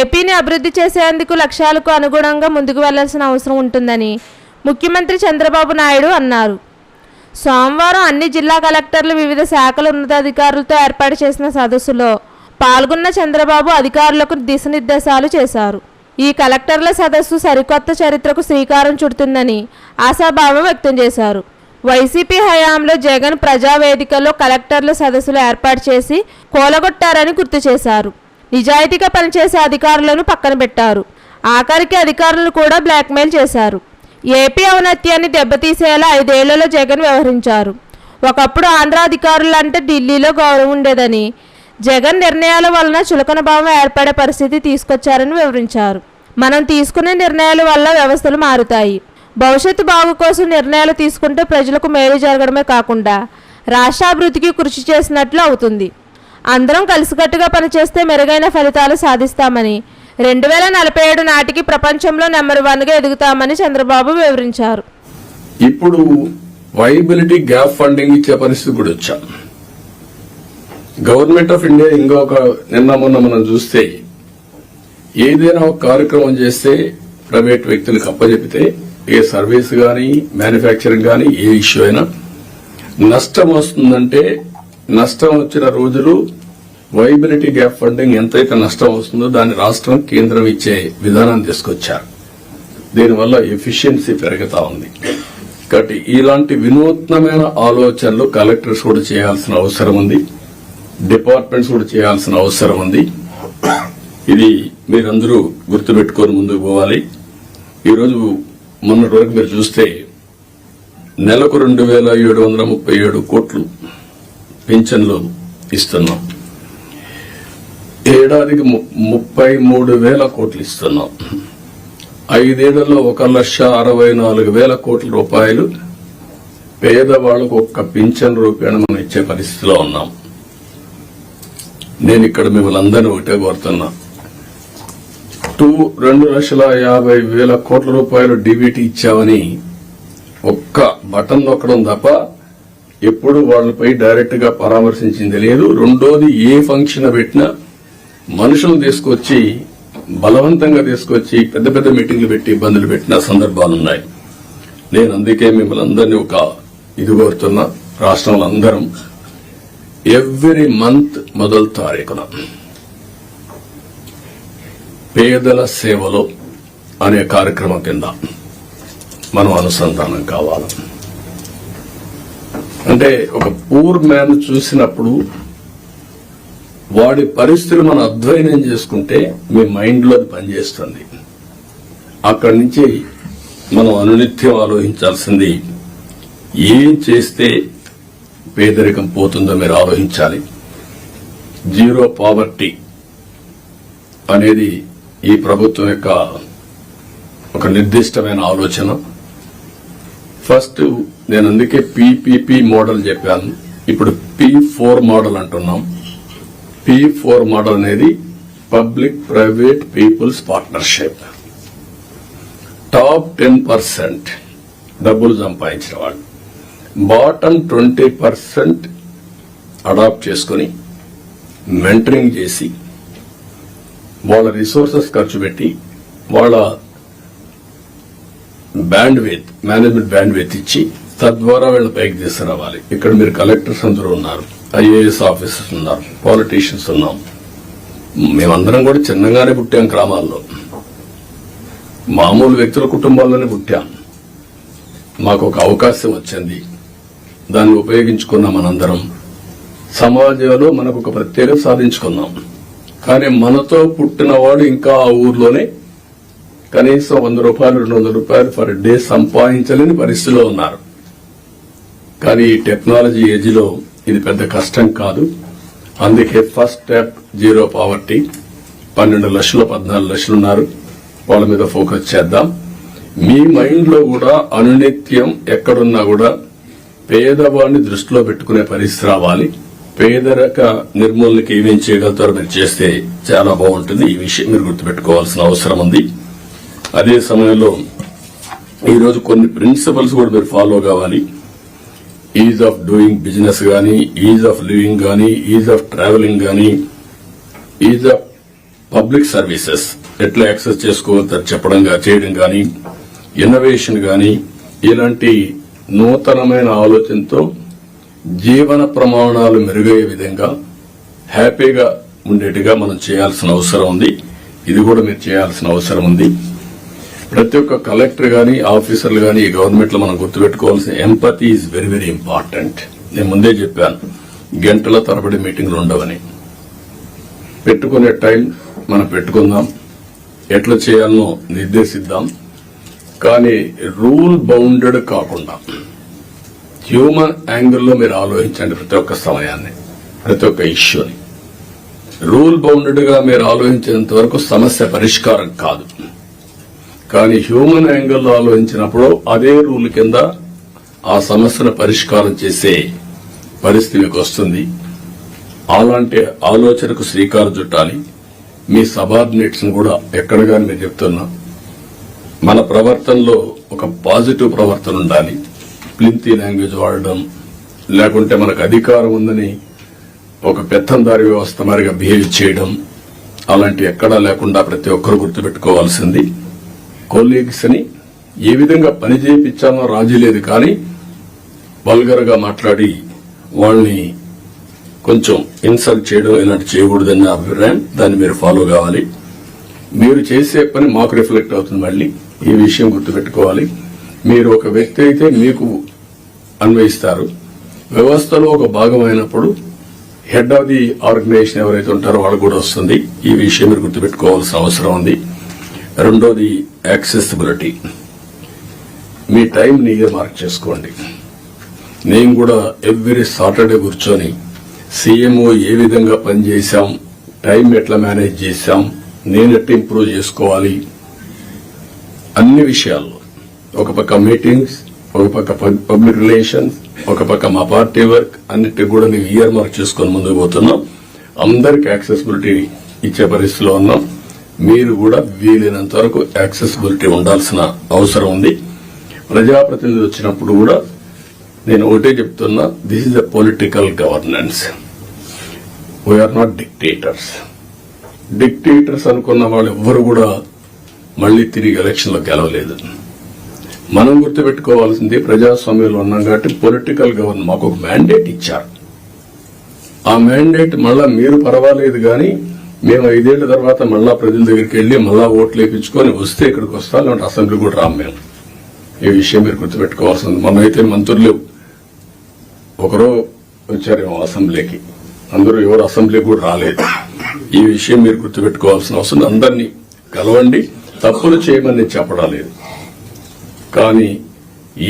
ఏపీని అభివృద్ధి చేసేందుకు లక్ష్యాలకు అనుగుణంగా ముందుకు వెళ్ళాల్సిన అవసరం ఉంటుందని ముఖ్యమంత్రి చంద్రబాబు నాయుడు అన్నారు. సోమవారం అన్ని జిల్లా కలెక్టర్లు వివిధ శాఖల ఉన్నతాధికారులతో ఏర్పాటు చేసిన సదస్సులో పాల్గొన్న చంద్రబాబు అధికారులకు దిశనిర్దేశాలు చేశారు. ఈ కలెక్టర్ల సదస్సు సరికొత్త చరిత్రకు శ్రీకారం చుడుతుందని ఆశాభావం వ్యక్తం చేశారు. వైసీపీ హయాంలో జగన్ ప్రజావేదికలో కలెక్టర్ల సదస్సులు ఏర్పాటు చేసి కూలగొట్టారని గుర్తు చేశారు. నిజాయితీగా పనిచేసే అధికారులను పక్కన పెట్టారు. ఆఖరికి అధికారులను కూడా బ్లాక్మెయిల్ చేశారు. ఏపీ ఔన్నత్యాన్ని దెబ్బతీసేలా ఐదేళ్ళలో జగన్ వ్యవహరించారు. ఒకప్పుడు ఆంధ్ర అధికారులంటే ఢిల్లీలో గౌరవం ఉండేదని జగన్ నిర్ణయాల వలన చులకన భావం ఏర్పడే పరిస్థితి తీసుకొచ్చారని వివరించారు. మనం తీసుకునే నిర్ణయాల వల్ల వ్యవస్థలు మారుతాయి. భవిష్యత్తు బాగు కోసం నిర్ణయాలు తీసుకుంటే ప్రజలకు మేలు జరగడమే కాకుండా రాష్ట్రాభివృద్ధికి కృషి చేసినట్లు అవుతుంది. అందరం కలిసికట్టుగా పనిచేస్తే మెరుగైన ఫలితాలు సాధిస్తామని. రెండు వేల నలభై ఏడు నాటికి ప్రపంచంలో నెంబర్ వన్గా ఎదుగుతామని చంద్రబాబు వివరించారు. ఇప్పుడు వైబిలిటీ గ్యాప్ ఫండింగ్ ఇచ్చే పరిస్థితి కూడా వచ్చాం. గవర్నమెంట్ ఆఫ్ ఇండియా ఇంకొక నిన్న మొన్న మనం చూస్తే ఏదైనా ఒక కార్యక్రమం చేస్తే ప్రైవేట్ వ్యక్తులకు అప్పచెపితే ఏ సర్వీస్ గాని మ్యానుఫ్యాక్చరింగ్ గాని ఏ ఇష్యూ అయినా నష్టం వస్తుందంటే నష్టం వచ్చిన రోజులు వైబిలిటీ గ్యాప్ ఫండింగ్ ఎంతైతే నష్టం వస్తుందో దాన్ని రాష్ట్రం కేంద్రం ఇచ్చే విధానం తీసుకొచ్చారు. దీనివల్ల ఎఫిషియన్సీ పెరుగుతా ఉంది. కాబట్టి ఇలాంటి వినూత్నమైన ఆలోచనలు కలెక్టర్స్ కూడా చేయాల్సిన అవసరం ఉంది. డిపార్ట్మెంట్స్ కూడా చేయాల్సిన అవసరం ఉంది. ఇది మీరందరూ గుర్తుపెట్టుకొని ముందుకు పోవాలి. ఈరోజు మొన్నటి వరకు మీరు చూస్తే నెలకు రెండు వేల ఏడు వందల ముప్పై ఏడు కోట్లు పింఛన్లు ఇస్తున్నాం. ఏడాదికి ము- ముప్పై మూడు వేల కోట్లు ఇస్తున్నాం. ఐదేళ్ళలో ఒక లక్ష అరవై నాలుగు వేల కోట్ల రూపాయలు పేదవాళ్ళకు ఒక్క పింఛన్ రూపేణ మనం ఇచ్చే పరిస్థితిలో ఉన్నాం. నేను ఇక్కడ మిమ్మల్ని అందరినీ ఒకటే కోరుతున్నా. టూ రెండు లక్షల యాభై వేల కోట్ల రూపాయలు డిబిటీ ఇచ్చామని ఒక్క బటన్ నొక్కడం తప్ప ఎప్పుడు వాళ్ళపై డైరెక్ట్గా పరామర్శించింది లేదు. రెండోది ఏ ఫంక్షన్ పెట్టినా మనుషులు తీసుకొచ్చి బలవంతంగా తీసుకొచ్చి పెద్ద పెద్ద మీటింగ్లు పెట్టి ఇబ్బందులు పెట్టిన సందర్భాలున్నాయి నేను అందుకే మిమ్మల్ని అందరినీ ఒక ఇది కోరుతున్నా రాష్ట్రంలో అందరం ఎవ్రీ మంత్ మొదలు తారీఖున పేదల సేవలో అనే కార్యక్రమం కింద మనం అనుసంధానం కావాలి. అంటే ఒక పూర్ మ్యాన్ చూసినప్పుడు వాడి పరిస్థితులు మనం అధ్వయనం చేసుకుంటే మీ మైండ్లో అది పనిచేస్తుంది. అక్కడి నుంచి మనం అనునిత్యం ఆలోచించాల్సింది ఏం చేస్తే పేదరికం పోతుందో మీరు ఆలోచించాలి. జీరో పావర్టీ అనేది ఈ ప్రభుత్వం యొక్క ఒక నిర్దిష్టమైన ఆలోచన. ఫస్ట్ నేను అందుకే పీపీపీ మోడల్ చెప్పాను. ఇప్పుడు పీ ఫోర్ మోడల్ అంటున్నాం. పీ ఫోర్ మోడల్ అనేది public private peoples partnership top ten percent డబ్బులు సంపాదించిన వాళ్ళు. బాటమ్ ట్వంటీ పర్సెంట్ అడాప్ట్ చేసుకుని మెంటరింగ్ చేసి వాళ్ళ రిసోర్సెస్ ఖర్చు పెట్టి వాళ్ళ bandwidth management bandwidth ఇచ్చి తద్వారా వీళ్ళు పైకి తీసుకురావాలి. ఇక్కడ మీరు కలెక్టర్స్ అందరూ ఉన్నారు ఐఏఎస్ ఆఫీసర్స్ ఉన్నారు పాలిటీషియన్స్ ఉన్నాం. మేమందరం కూడా చిన్నగానే పుట్టాం గ్రామాల్లో. మామూలు వ్యక్తుల కుటుంబాల్లోనే పుట్టాం. మాకు ఒక అవకాశం వచ్చింది. దాన్ని ఉపయోగించుకున్నాం మనందరం సమాజంలో మనకు ఒక ప్రత్యేకత సాధించుకున్నాం. కానీ మనతో పుట్టిన వాడు ఇంకా ఆ ఊర్లోనే కనీసం వంద రూపాయలు రెండు వందల రూపాయలు పర్ డే సంపాదించలేని పరిస్థితిలో ఉన్నారు. కానీ ఈ టెక్నాలజీ ఏజ్లో ఇది పెద్ద కష్టం కాదు. అందుకే ఫస్ట్ స్టెప్ జీరో పావర్టీ. పన్నెండు లక్షలు పద్నాలుగు లక్షలు ఉన్నారు. వాళ్ళ మీద ఫోకస్ చేద్దాం. మీ మైండ్లో కూడా అనునిత్యం ఎక్కడున్నా కూడా పేదవాడిని దృష్టిలో పెట్టుకునే పరిస్థితి రావాలి. పేదరిక నిర్మూలనకి ఏమేం చేయగలుగుతారో మీరు చేస్తే చాలా బాగుంటుంది. ఈ విషయం మీరు గుర్తుపెట్టుకోవాల్సిన అవసరం ఉంది. అదే సమయంలో ఈరోజు కొన్ని ప్రిన్సిపల్స్ కూడా మీరు ఫాలో కావాలి. ఈజ్ ఆఫ్ డూయింగ్ బిజినెస్ కానీ ఈజ్ ఆఫ్ లివింగ్ కానీ ఈజ్ ఆఫ్ ట్రావెలింగ్ కానీ ఈజ్ ఆఫ్ పబ్లిక్ సర్వీసెస్ ఎట్లా యాక్సెస్ చేసుకోవచ్చు చెప్పడం చేయడం కానీ ఇన్నోవేషన్ కానీ ఇలాంటి నూతనమైన ఆలోచనతో జీవన ప్రమాణాలు మెరుగయ్యే విధంగా హ్యాపీగా ఉండేట్టుగా మనం చేయాల్సిన అవసరం ఉంది. ఇది కూడా మీరు చేయాల్సిన అవసరం ఉంది. ప్రతి ఒక్క కలెక్టర్ గాని ఆఫీసర్లు గాని ఈ గవర్నమెంట్లో మనం గుర్తుపెట్టుకోవాల్సిన empathy is very very important నేను ముందే చెప్పాను గంటల తరబడి మీటింగ్లు ఉండవని. పెట్టుకునే టైం మనం పెట్టుకుందాం ఎట్లా చేయాలనో నిర్దేశిద్దాం కానీ రూల్ బౌండెడ్ కాకుండా హ్యూమన్ యాంగిల్లో మీరు ఆలోచించండి ప్రతి ఒక్క సమయాన్ని ప్రతి ఒక్క ఇష్యూని. రూల్ బౌండెడ్గా మీరు ఆలోచించేంత వరకు సమస్య పరిష్కారం కాదు. కానీ హ్యూమన్ యాంగిల్లో ఆలోచించినప్పుడు అదే రూల్ కింద ఆ సమస్యను పరిష్కారం చేసే పరిస్థితి మీకు వస్తుంది. అలాంటి ఆలోచనకు శ్రీకారం చుట్టాలి. మీ సబార్డినేట్స్ కూడా ఎక్కడ కానీ మీరు చెప్తున్నా మన ప్రవర్తనలో ఒక పాజిటివ్ ప్రవర్తన ఉండాలి. ప్లింతీ లాంగ్వేజ్ వాడడం లేకుంటే మనకు అధికారం ఉందని ఒక పెత్తందారి వ్యవస్థ మరిగా బిహేవ్ చేయడం అలాంటి ఎక్కడా లేకుండా ప్రతి ఒక్కరు గుర్తుపెట్టుకోవాల్సింది. కొలీగ్స్ని ఏ విధంగా పని చేయించాలో రాజీ లేదు కానీ వల్గర్గా మాట్లాడి వాళ్ళని కొంచెం ఇన్సల్ట్ చేయడం ఇలాంటి చేయకూడదన్న అభిప్రాయం దాన్ని మీరు ఫాలో కావాలి. మీరు చేసే పని మాకు రిఫ్లెక్ట్ అవుతుంది మళ్ళీ. ఈ విషయం గుర్తుపెట్టుకోవాలి. మీరు ఒక వ్యక్తి అయితే మీకు అన్వయిస్తారు. వ్యవస్థలో ఒక భాగమైనప్పుడు హెడ్ ఆఫ్ ది ఆర్గనైజేషన్ ఎవరైతే ఉంటారో వాళ్ళు కూడా వస్తుంది. ఈ విషయం మీరు గుర్తుపెట్టుకోవాల్సిన అవసరం ఉంది. రెండోది యాక్సెసిబిలిటీ. మీ టైం నీయే మార్క్ చేసుకోండి. నేను కూడా ఎవ్రీ సాటర్డే కూర్చొని సీఎంఓ ఏ విధంగా పనిచేశాం టైం ఎట్లా మేనేజ్ చేశాం నేను ఎట్లా ఇంప్రూవ్ చేసుకోవాలి అన్ని విషయాల్లో. ఒక పక్క మీటింగ్స్ ఒక పక్క పబ్- పబ్లిక్ రిలేషన్స్ ఒక పక్క మా పార్టీ వర్క్ అన్నిటి కూడా మేము ఇయర్ మార్క్ చేసుకొని ముందుకు పోతున్నాం. అందరికి యాక్సెసిబిలిటీ ఇచ్చే పరిస్థితిలో ఉన్నాం. మీరు కూడా వీలైనంత వరకు యాక్సెసిబిలిటీ ఉండాల్సిన అవసరం ఉంది. ప్రజాప్రతినిధులు వచ్చినప్పుడు కూడా నేను ఒకటే చెప్తున్నా this is the political governance we're not dictators dictators అనుకున్న వాళ్ళు ఎవ్వరు కూడా మళ్ళీ తిరిగి ఎలక్షన్లో గెలవలేదు. మనం గుర్తుపెట్టుకోవాల్సింది ప్రజాస్వామ్యంలో ఉన్నాం కాబట్టి పొలిటికల్ గవర్నమెంట్ మాకు ఒక మ్యాండేట్ ఇచ్చారు. ఆ మ్యాండేట్ మళ్ళా మీరు పర్వాలేదు కానీ మేము ఐదేళ్ళ తర్వాత మళ్ళా ప్రజల దగ్గరికి వెళ్ళి మళ్ళా ఓట్లు వేయించుకొని వస్తే ఇక్కడికి వస్తాం లేదంటే అసెంబ్లీ కూడా రాము మేము. ఈ విషయం మీరు గుర్తుపెట్టుకోవాల్సింది. మొన్నైతే మంత్రులు ఒకరో వచ్చారేమో అసెంబ్లీకి. అందరూ ఎవరు అసెంబ్లీకి కూడా రాలేదు. ఈ విషయం మీరు గుర్తుపెట్టుకోవాల్సిన అవసరం అందరినీ కలవండి. తప్పులు చేయమని చెప్పడం లేదు కానీ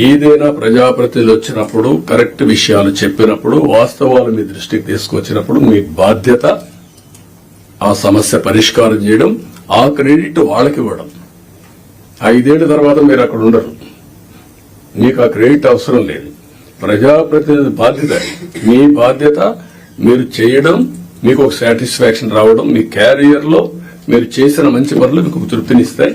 ఏదైనా ప్రజాప్రతినిధులు వచ్చినప్పుడు కరెక్ట్ విషయాలు చెప్పినప్పుడు వాస్తవాలు మీ దృష్టికి తీసుకొచ్చినప్పుడు మీ బాధ్యత ఆ సమస్య పరిష్కారం చేయడం ఆ క్రెడిట్ వాళ్ళకి ఇవ్వడం. ఐదేళ్ళ తర్వాత మీరు అక్కడ ఉండరు. మీకు ఆ క్రెడిట్ అవసరం లేదు. ప్రజాప్రతినిధి బాధ్యత మీ బాధ్యత మీరు చేయడం మీకు ఒక సాటిస్ఫాక్షన్ రావడం మీ క్యారియర్లో మీరు చేసిన మంచి పనులు మీకు తృప్తినిస్తాయి